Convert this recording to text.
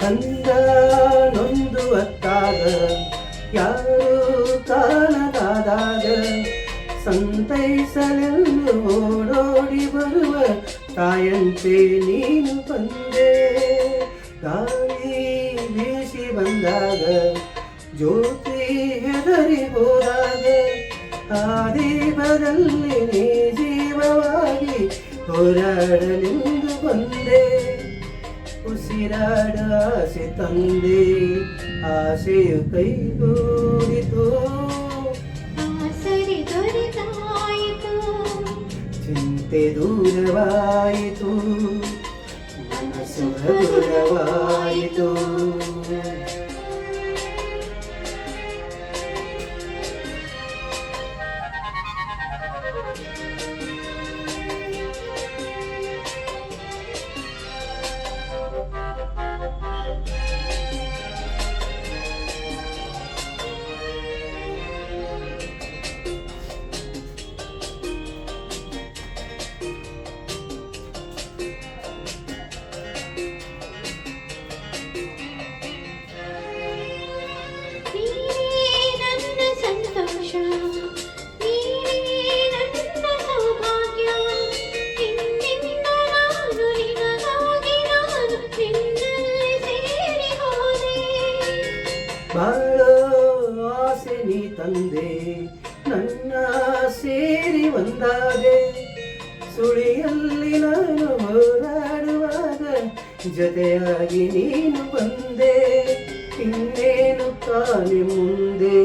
ಕಂದ ನೊಂದು ಹೊತ್ತಾಗ ಯಾರು ಕಾಣದಾದಾಗ ಸಂತೈಸಲೆಂದು ಓಡೋಡಿ ಬರುವ ತಾಯಂತೆ ನೀನು ಬಂದೆ ಗಾಳಿ ಬೀಸಿ ಬಂದಾಗ ಜ್ಯೋತಿ ಹೆದರಿ ಹೋದಾಗ ಆ ದೀಪದಲ್ಲಿ ನೀ ಜೀವವಾಗಿ ಹೋರಾಡಲೆಂದು ಬಂದೆ ಉಸಿರಾಡ ಆಸೆ ತಂದೆ ಆಸೆಯು ಕೈಗೂಡಿತು. ಚಿಂತೆ ದೂರವಾಯಿತು. ಮನಸ್ಸು ಹಗುರವಾಯಿತು ಬಾಳೋ ಆಸೆ ನೀ ತಂದೆ, ನನ್ನ ಸೇರಿ ಒಂದಾದೆ ಸುಳಿಯಲ್ಲಿ ನಾನು ಹೋರಾಡುವಾಗ ಜೊತೆಯಾಗಿ ನೀನು ಬಂದೆ, ಇನ್ನೇನು ತಾನೆ ಮುಂದೆ?